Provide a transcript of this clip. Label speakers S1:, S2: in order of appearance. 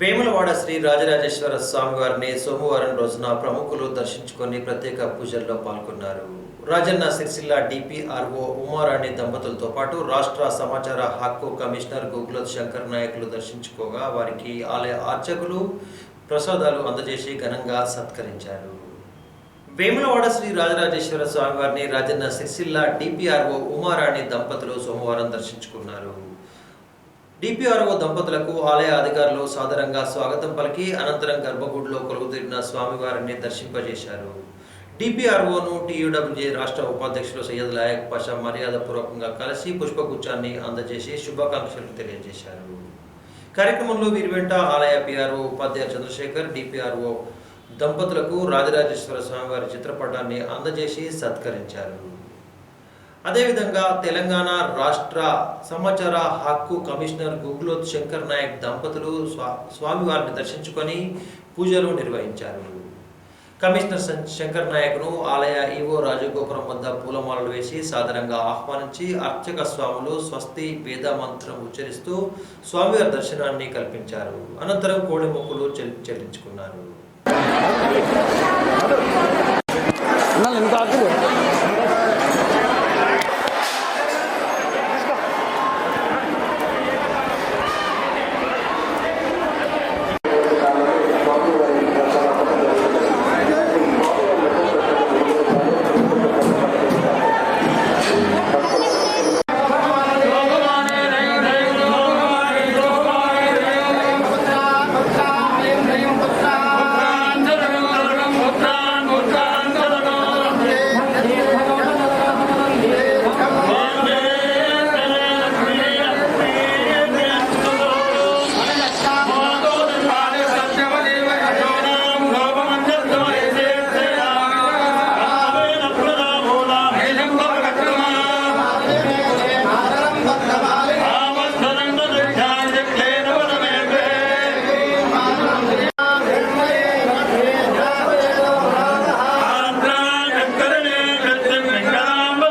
S1: వేములవాడ శ్రీ రాజరాజేశ్వర స్వామివారిని సోమవారం రోజున ప్రముఖులు దర్శించుకొని ప్రత్యేక పూజల్లో పాల్గొన్నారు. రాజన్న సిరిసిల్ల డిపిఆర్ఓ ఉమారాణి దంపతులతో పాటు రాష్ట్ర సమాచార హక్కు కమిషనర్ గుగ్లత్ శంకర్ నాయకులు దర్శించుకోగా వారికి ఆలయ అర్చకులు ప్రసాదాలు అందజేసి ఘనంగా సత్కరించారు. వేములవాడ శ్రీ రాజరాజేశ్వర స్వామివారిని రాజన్న సిరిసిల్ల డిపిఆర్ఓ ఉమారాణి దంపతులు సోమవారం దర్శించుకున్నారు. డిపిఆర్ఓ దంపతులకు ఆలయ అధికారులు సాదరంగా స్వాగతం పలికి అనంతరం గర్భగుడిలో కొలుగుతీరిన స్వామివారిని దర్శింపజేశారు. డిపిఆర్ఓను టీయూడబ్ల్యూజే రాష్ట్ర ఉపాధ్యక్షులు సయ్యద్ లాయక్ పాషా మర్యాదపూర్వకంగా కలిసి పుష్పగుచ్చాన్ని అందజేసి శుభాకాంక్షలు తెలియజేశారు. కార్యక్రమంలో వీరి వెంట ఆలయ పిఆర్ఓ ఉపాధ్యాయ చంద్రశేఖర్ డిపిఆర్ఓ దంపతులకు రాజరాజేశ్వర స్వామివారి చిత్రపటాన్ని అందజేసి సత్కరించారు. అదేవిధంగా తెలంగాణ రాష్ట్ర సమాచార హక్కు కమిషనర్ గుగ్లోత్ శంకర్ నాయక్ దంపతులు స్వా స్వామివారిని దర్శించుకొని పూజలు నిర్వహించారు. కమిషనర్ శంకర్ నాయక్ను ఆలయ ఈవో రాజగోపురం వద్ద పూలమాలలు వేసి సాదరంగా ఆహ్వానించి అర్చక స్వాములు స్వస్తి వేద మంత్రం ఉచ్చరిస్తూ స్వామివారి దర్శనాన్ని కల్పించారు. అనంతరం కోడి మొక్కులు చెల్- చెల్లించుకున్నారు.